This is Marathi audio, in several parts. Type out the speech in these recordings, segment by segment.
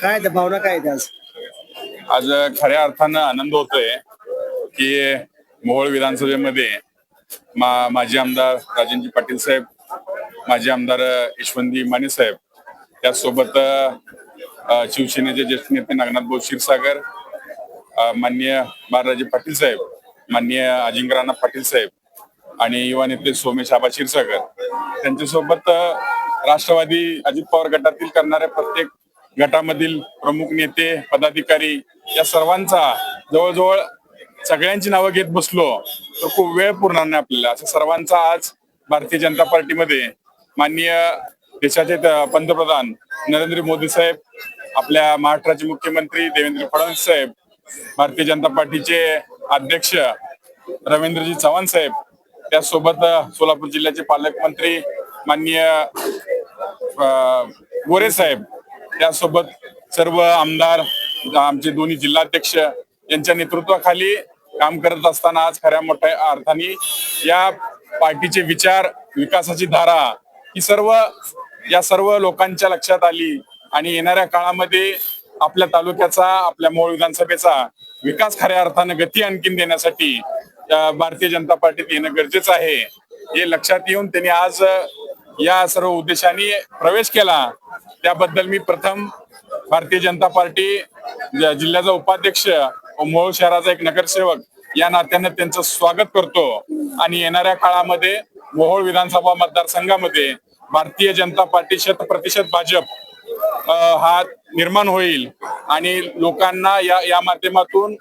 काय ते भावना काय आहेत आज? आज खऱ्या अर्थानं आनंद होतोय की मोहोळ विधानसभेमध्ये मा माजी आमदार राजेंद्र पाटील साहेब माजी आमदार यशवंती माने साहेब त्याचसोबत शिवसेनेचे ज्येष्ठ नेते नागनाथ भाऊ क्षीरसागर मान्य माननीय बाळराजे पाटील साहेब माननीय अजिंक्यराणा पाटील साहेब आणि युवा नेते सोमेश आबा क्षीरसागर. त्यांच्यासोबत राष्ट्रवादी अजित पवार गटातील करणाऱ्या प्रत्येक गटामधील प्रमुख नेते पदाधिकारी या सर्वांचा जवळजवळ सगळ्यांची नावं घेत बसलो तर खूप वेळ पुरणार नाही आपल्याला. असं सर्वांचा आज भारतीय जनता पार्टीमध्ये माननीय देशाचे पंतप्रधान नरेंद्र मोदी साहेब आपल्या महाराष्ट्राचे मुख्यमंत्री देवेंद्र फडणवीस साहेब भारतीय जनता पार्टीचे अध्यक्ष रवींद्रजी चव्हाण साहेब त्यासोबत सोलापूर जिल्ह्याचे पालकमंत्री माननीय गोरे साहेब त्यासोबत सर्व आमदार आमचे दोन्ही जिल्हाध्यक्ष यांच्या नेतृत्वाखाली काम करत असताना आज खऱ्या मोठ्या अर्थाने या पार्टीचे विचार विकासाची धारा ही सर्व या सर्व लोकांच्या लक्षात आली आणि येणाऱ्या काळामध्ये आपल्या तालुक्याचा आपल्या मोहोळ विधानसभेचा विकास खऱ्या अर्थानं गती आणखीन देण्यासाठी भारतीय जनता पार्टीत येणं गरजेचं आहे. हे लक्षात येऊन त्यांनी आज या सर्व उद्देशाने प्रवेश केला. त्याबद्दल मी प्रथम भारतीय जनता पार्टी जिल्ह्याचा उपाध्यक्ष मोहोळ शहराचा एक नगरसेवक या नात्यानं त्यांचं स्वागत करतो. आणि येणाऱ्या काळामध्ये मोहोळ विधानसभा मतदारसंघामध्ये भारतीय जनता पार्टी शत प्रतिशत भाजप हा निर्माण होईल. आणि लोकांना या या माध्यमातून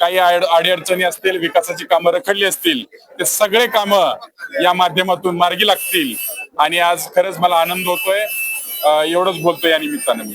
काही अडीअडचणी असतील विकासाची कामं रखडली असतील ते सगळे कामं या माध्यमातून मार्गी लागतील. आणि आज खरंच मला आनंद होतोय. एवढंच बोलतोय या निमित्तानं मी.